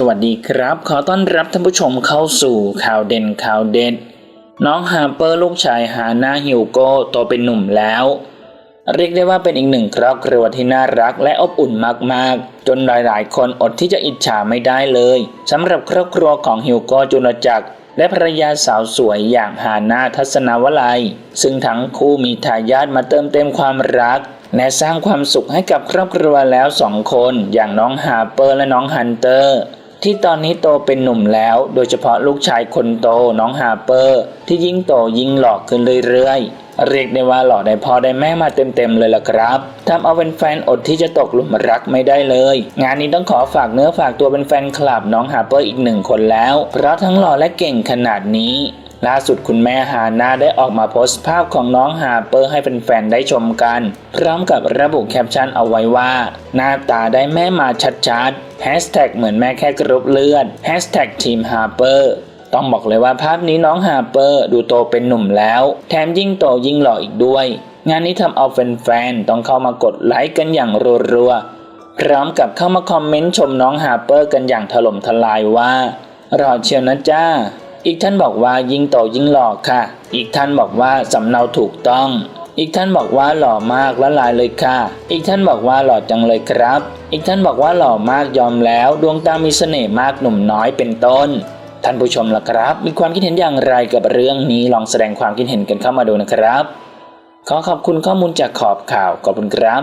สวัสดีครับ ขอต้อนรับท่านผู้ชมเข้าสู่ข่าวเด่นข่าวเด็ด น้องฮาร์เปอร์ลูกชายฮาน่าฮิวโก้โตเป็นหนุ่มแล้ว เรียกได้ว่าเป็นอีกหนึ่งครอบครัวที่น่ารักและอบอุ่นมากๆ จนหลายๆ คนอดที่จะอิจฉาไม่ได้เลยสำหรับครอบครัวของฮิวโก้จุลจักรและภรรยาสาวสวยอย่างฮาน่าทัศนวลัย ซึ่งทั้งคู่มีทายาทมาเติมเต็มความรัก และสร้างความสุขให้กับครอบครัวแล้วสองคน อย่างน้องฮาร์เปอร์และน้องฮันเตอร์ ที่ตอนนี้โตเป็นหนุ่มแล้ว โดยเฉพาะลูกชายคนโตน้องฮาร์เปอร์ ที่ยิ่งโตยิ่งหล่อขึ้นเรื่อยๆ เรียกได้ว่าหล่อได้พ่อได้แม่มาเต็มๆเลยล่ะครับทำเอาเแฟนๆอดที่จะตกหลุมรักไม่ได้เลย งานนี้ต้องขอฝากเนื้อฝากตัวเป็นแฟนคลับน้องฮาร์เปอร์อีกหนึ่งคนแล้ว เพราะทั้งหล่อและเก่งขนาดนี้ล่าสุดคุณแม่ฮาน่าได้ออกมาโพสต์ภาพของน้องฮาร์เปอร์ให้แฟนๆได้ชมกัน พร้อมกับระบุแคปชั่นเอาไว้ว่า หน้าตาได้แม่มาชัดๆ แฮชแท็กเหมือนแม่แค่กรุ๊ปเลือดแฮชแท็กทีมฮาร์เปอร์ต้องบอกเลยว่าภาพนี้น้องฮาร์เปอร์ดูโตเป็นหนุ่มแล้ว แถมยิ่งโตยิ่งหล่ออีกด้วย งานนี้ทำเอาแฟนๆต้องเข้ามากดไลค์กันอย่างรัวๆพร้อมกับเข้ามาคอมเมนต์ชมน้องฮาร์เปอร์กันอย่างถล่มทลายว่ารอเชียวนะจ้าอีกท่านบอกว่ายิ่งโตยิ่งหล่อค่ะ อีกท่านบอกว่าสำเนาถูกต้อง อีกท่านบอกว่าหล่อมากละลายเลยค่ะ อีกท่านบอกว่าหล่อจังเลยครับ อีกท่านบอกว่าหล่อมากยอมแล้ว ดวงตามีเสน่ห์มากหนุ่มน้อยเป็นต้น ท่านผู้ชมล่ะครับ มีความคิดเห็นอย่างไรกับเรื่องนี้ลองแสดงความคิดเห็นกันเข้ามาดูนะครับ ขอขอบคุณข้อมูลจากขอบข่าวขอบคุณครับ